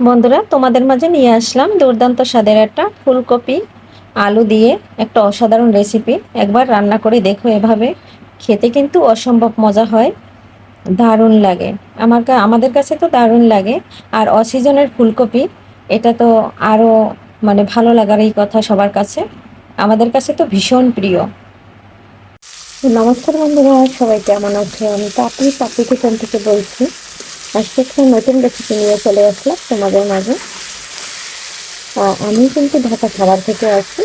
বন্ধুরা, তোমাদের মাঝে নিয়ে আসলাম দুর্দান্ত স্বাদের একটা ফুলকপি, আলু দিয়ে একটা অসাধারণ রেসিপি একবার রান্না করে দেখো এভাবে। খেতে কিন্তু অসম্ভব মজা হয়। দারুণ লাগে। আমার আমাদের কাছে তো দারুণ লাগে। আর অসিজনের ফুলকপি, এটা তো আরও মানে ভালো লাগারই কথা সবার কাছে। আমাদের কাছে তো ভীষণ প্রিয়। নমস্কার বন্ধুরা, সবাই কেমন আছে আমি পাপড়ি কিচেন থেকে বলছি? আজকে একটা নতুন রেসিপি নিয়ে চলে আসলাম তোমাদের মাঝে। আমি কিন্তু ঢাকা খাবার থেকে আছি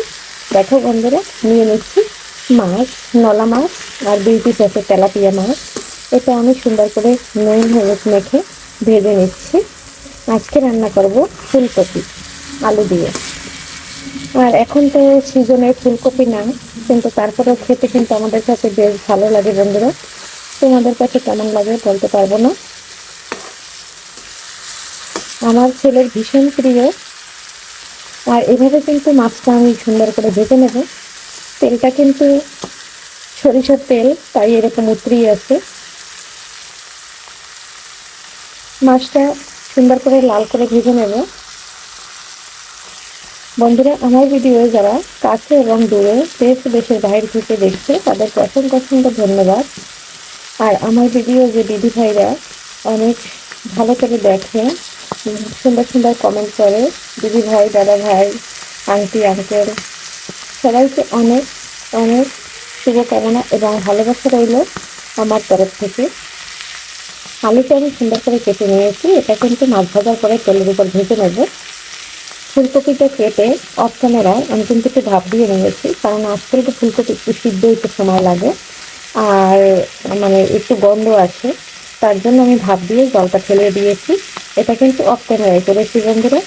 দেখো বন্ধুরা, নিয়ে নিচ্ছি মাছ, নলা মাছ আর দুই পিস আছে তেলাপিয়া মাছ। এটা আমি সুন্দর করে নুন, হলুদ মেখে ভেজে নিচ্ছি। আজকে রান্না করব ফুলকপি, আলু দিয়ে। আর এখন তো সিজনে ফুলকপি না কিন্তু তারপরেও খেতে কিন্তু আমাদের কাছে বেশ ভালো লাগে বন্ধুরা। তোমাদের কাছে কেমন লাগে বলতে পারব না। আমার ছেলের ভীষণ প্রিয়। আর এভাবে কিন্তু মাছটা আমি সুন্দর করে ভেজে নেব। তেলটা কিন্তু সরিষার তেল, তাই এরকম উতরিয়ে আছে। মাছটা সুন্দর করে লাল করে ভেজে নেব। বন্ধুরা, আমার ভিডিও যারা কাছে এবং দূরে দেশ দেশের বাইরে থেকে দেখছে তাদেরকে অসংখ্য অসংখ্য ধন্যবাদ। আর আমার ভিডিও যে দিদি ভাইরা অনেক ভালো করে দেখে সুন্দর সুন্দর কমেন্ট করে। দিদি ভাই, দাদা ভাই আন্টি আঙ্কেল সবাইকে অনেক অনেক শুভকামনা এবং ভালোবাসা রইল আমার তরফ থেকে। আলুটা আমি সুন্দর করে কেটে নিয়েছি। এটা কিন্তু মাছ ভাজার পরে তেলের উপর ভেজে নেব। ফুলকপিটা কেটে অফ আমি কিন্তু একটু ভাপ দিয়ে নিয়েছি, কারণ আজকাল তো ফুলকপি একটু সিদ্ধ একটু সময় লাগে আর মানে একটু গন্ধ আছে, তার জন্য আমি ভাপ দিয়ে জলটা ফেলে দিয়েছি। এটা কিন্তু অফ করেছি বন্ধুরা।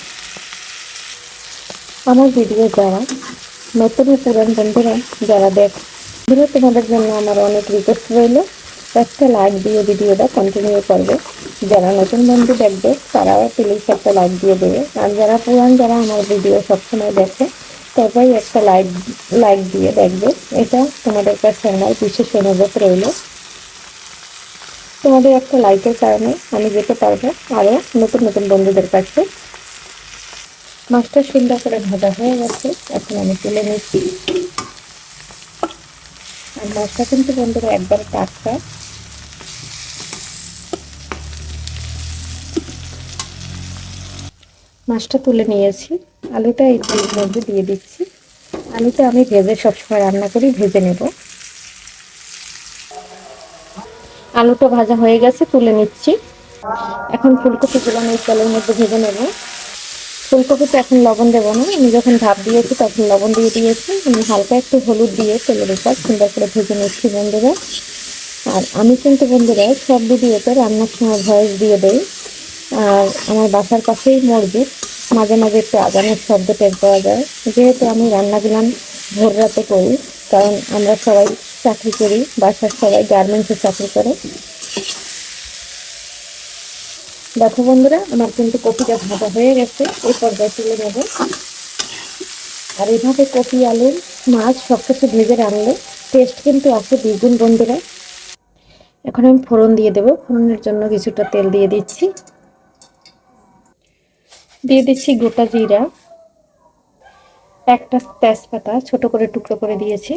আমার ভিডিও যারা নতুন পুরান বন্ধুরা, যারা দেখ বন্ধুরা, তোমাদের জন্য আমার অনেক রিকোয়েস্ট রইল। একটা লাইক দিয়ে ভিডিওটা কন্টিনিউ করবে। যারা নতুন বন্ধু দেখবে, তারাও প্লিজ একটা লাইক দিয়ে দেবে। আর যারা পুরান, যারা আমার ভিডিও সবসময় দেখে, সবাই একটা লাইক লাইক দিয়ে দেখবে। এটা তোমাদের কাছে আমার বিশেষ অনুরোধ রইল। তোমাদের একটা লাইকের কারণে আমি যেতে পারব আরও নতুন নতুন বন্ধুদের কাছে। মাছটা সুন্দর করে ভাজা হয়ে গেছে, এখন আমি তুলে নিচ্ছি। আর মাছটা কিন্তু বন্ধুরা একবার টাটকা। মাছটা তুলে নিয়েছি, আলুটা এই মধ্যে দিয়ে দিচ্ছি। আলুটা আমি ভেজে সবসময় রান্না করি, ভেজে নেব। আলুটা ভাজা হয়ে গেছে, তুলে নিচ্ছি। এখন ফুলকপিগুলো আমি তেলের মধ্যে ভেজে নেব। ফুলকপিতে এখন লবণ দেবো না। আমি যখন ভাপ দিয়েছি, তখন লবণ দিয়ে দিয়েছি। আমি হালকা একটু হলুদ দিয়ে তেলের উপর সুন্দর করে ভেজে নিচ্ছি বন্ধুরা। আর আমি কিন্তু বন্ধুরা সব ভিডিওতে রান্নার সময় ভয়েস দিয়ে দেই। আর আমার বাসার পাশেই মসজিদ। মাঝে মাঝে একটু আজানের শব্দ টের পাওয়া যায়। যেহেতু আমি রান্না দিলাম ভোর রাতে করি, কারণ আমরা সবাই চাকরি করি, বাসার সবাই গার্মেন্টসে চাকরি করে। দেখো বন্ধুরা, আমার কিন্তু কপিটা ভাজা হয়ে গেছে, এই পর্যায়ে তুলে নেব। আর এইভাবে কপি, আলু, মাছ সব কিছু ভেজে রাখলে টেস্ট কিন্তু আছে দ্বিগুণ বন্ধুরা। এখন আমি ফোড়ন দিয়ে দেবো। ফোড়নের জন্য কিছুটা তেল দিয়ে দিচ্ছি। দিয়ে দিচ্ছি গোটা জিরা। একটা তেজপাতা ছোট করে টুকরো করে দিয়েছি।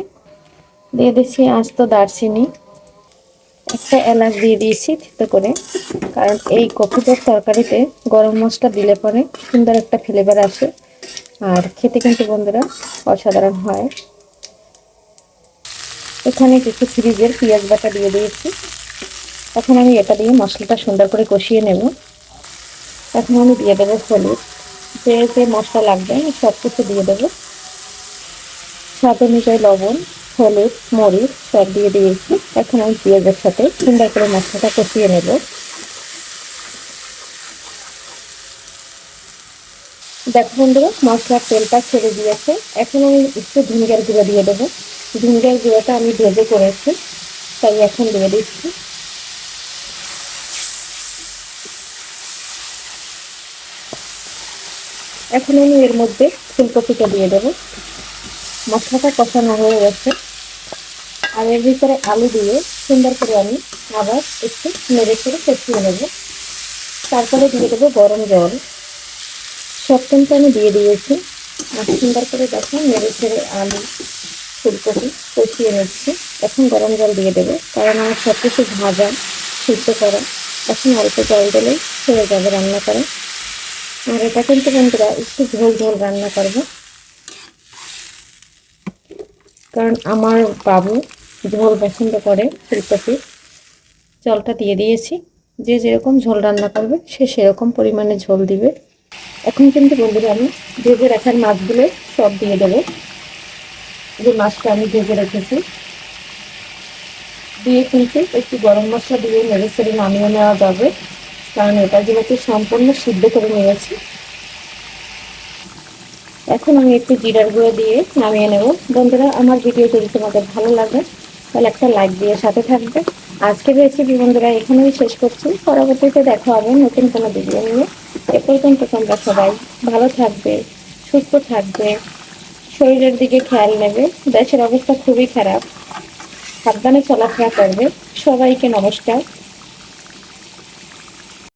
দিয়ে দিচ্ছি আস্ত দারচিনি। একটা এলাচ দিয়ে দিয়েছি থেতো করে। কারণ এই কফিটার তরকারিতে গরম মশলা দিলে পরে সুন্দর একটা ফ্লেভার আসে। আর খেতে কিন্তু বন্ধুরা অসাধারণ হয়। এখানে কিছু ফ্রিজের পেঁয়াজ বাটা দিয়ে দিয়েছি। এখন আমি এটা দিয়ে মশলাটা সুন্দর করে কষিয়ে নেব। এখন আমি দিয়ে দেবো হলুদ। যে যে মশলা লাগবে সব কিছু দিয়ে দেবো। স্বাদ অনুযায়ী লবণ। হলুদ, মরিচ সব দিয়ে দিয়েছি। এখন আমি পেঁয়াজের সাথে সুন্দর করে মশলাটা কষিয়ে নেব। দেখো বন্ধুরা, মশলার তেলটা ছেড়ে দিয়েছে। এখন আমি একটু ভিঙ্গার গুঁড়ো দিয়ে দেবো। ভিঙ্গার গুঁড়োটা আমি ভেজে করেছি, তাই এখন দিয়ে দিচ্ছি। এখন আমি এর মধ্যে ফুলকপিটা দিয়ে দেবো। মশলাটা কষানো হয়ে গেছে। এর ভিতরে আলু দিয়ে সুন্দর করে আমি আবার একটু নেড়ে করে কষিয়ে নেব। তারপরে দিয়ে দেবো গরম জল। সব সপ্তমটা আমি দিয়ে দিয়েছি। আর সুন্দর করে দেখো নেড়ে ছেড়ে আলু, ফুলকপি কষিয়ে নিচ্ছি। এখন গরম জল দিয়ে দেবো। কারণ আমার সব কিছু ভাজা, সিদ্ধ করা। এখন অল্প জল দিলেই হয়ে যাবে রান্না করা। আর এটা কিন্তু বন্ধুরা একটু ঝোল ঝোল রান্না করব। কারণ আমার বাবু ঝোল পছন্দ করে ফুলকপি জলটা দিয়ে দিয়েছি। যে যেরকম ঝোল রান্না করবে, সে সেরকম পরিমাণে ঝোল দিবে। এখন কিন্তু বন্ধুরা আমি ভেজে রাখার মাছগুলো সব দিয়ে দেবো। যে মাছটা আমি ভেজে রেখেছি। দিয়ে কিন্তু একটু গরম মশলা দিয়ে নেড়ে ছেড়ে নামিয়ে নেওয়া যাবে। কারণ এটা যেহেতু সম্পূর্ণ সিদ্ধ করে নিয়েছি। এখন আমি একটু জিরার গুঁড়ো দিয়ে নামিয়ে নেব। বন্ধুরা, আমার ভিডিও যদি তোমাদের ভালো লাগে তাহলে একটা লাইক দিয়ে সাথে থাকবে। আজকের রেসিপি বন্ধুরা এখানেই শেষ করছি। পরবর্তীতে দেখা হবে নতুন কোনো ভিডিও নিয়ে। এ পর্যন্ত তোমরা সবাই ভালো থাকবে, সুস্থ থাকবে, শরীরের দিকে খেয়াল নেবে। দেশের অবস্থা খুবই খারাপ। সাবধানে চলাফেরা করবে। সবাইকে নমস্কার।